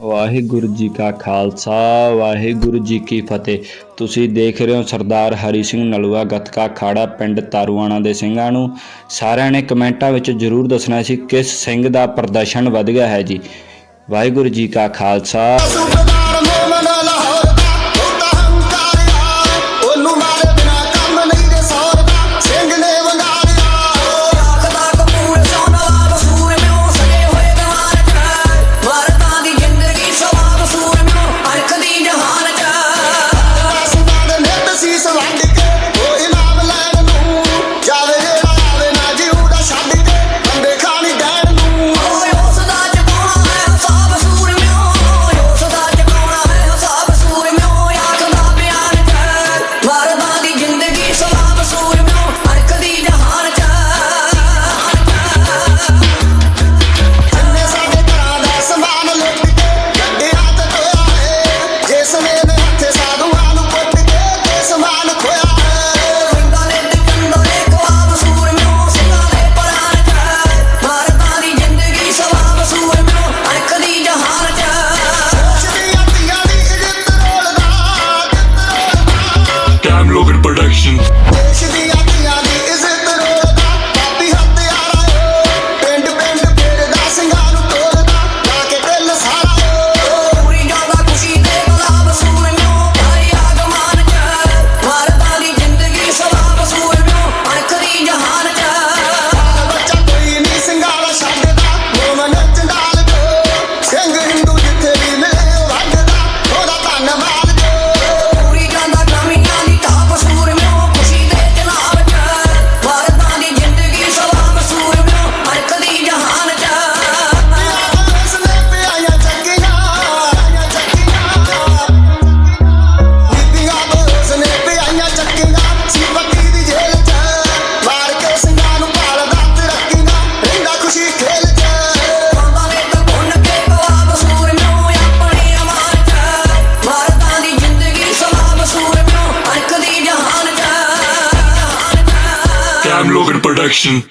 ਵਾਹਿਗੁਰੂ ਜੀ ਕਾ ਖਾਲਸਾ, ਵਾਹਿਗੁਰੂ ਜੀ ਕੀ ਫਤਿਹ। ਤੁਸੀਂ ਦੇਖ ਰਹੇ ਹੋ ਸਰਦਾਰ ਹਰੀ ਸਿੰਘ ਨਲਵਾ ਗਤਕਾ ਖਾੜਾ ਪਿੰਡ ਤਾਰੂਆਣਾ ਦੇ ਸਿੰਘਾਂ ਨੂੰ। ਸਾਰਿਆਂ ਨੇ ਕਮੈਂਟਾਂ ਵਿੱਚ ਜ਼ਰੂਰ ਦੱਸਣਾ ਸੀ ਕਿਸ ਸਿੰਘ ਦਾ ਪ੍ਰਦਰਸ਼ਨ ਵਧ ਗਿਆ ਹੈ ਜੀ। ਵਾਹਿਗੁਰੂ ਜੀ ਕਾ ਖਾਲਸਾ। Production.